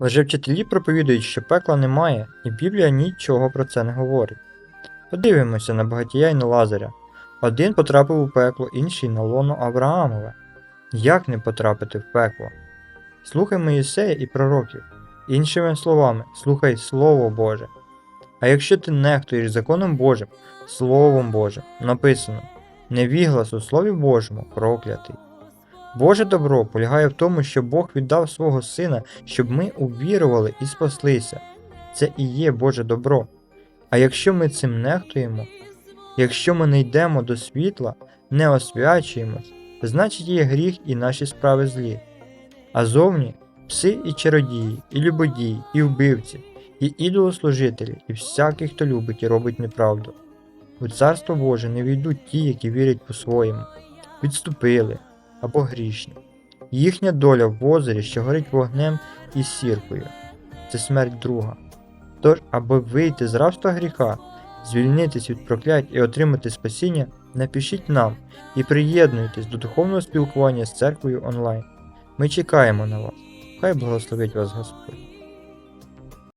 Лжевчителі проповідують, що пекла немає, і Біблія нічого про це не говорить. Подивимося на багатія і на Лазаря. Один потрапив у пекло, інший на лоно Авраамове. Як не потрапити в пекло? Слухай Моїсея і пророків. Іншими словами, слухай Слово Боже. А якщо ти нехтуєш законом Божим, Словом Божим, написано невіглас у Слові Божому проклятий. Боже добро полягає в тому, що Бог віддав свого Сина, щоб ми увірували і спаслися. Це і є Боже добро. А якщо ми цим нехтуємо, якщо ми не йдемо до світла, не освячуємось, значить є гріх і наші справи злі. А зовні пси і чародії, і любодії, і вбивці, і ідолослужителі, і всякий, хто любить і робить неправду. У Царство Боже не війдуть ті, які вірять по-своєму, відступили або грішні. Їхня доля в озері, що горить вогнем і сіркою, це смерть друга. Тож, аби вийти з рабства гріха, звільнитись від проклять і отримати спасіння, напишіть нам і приєднуйтесь до духовного спілкування з церквою онлайн. Ми чекаємо на вас. Хай благословить вас Господь.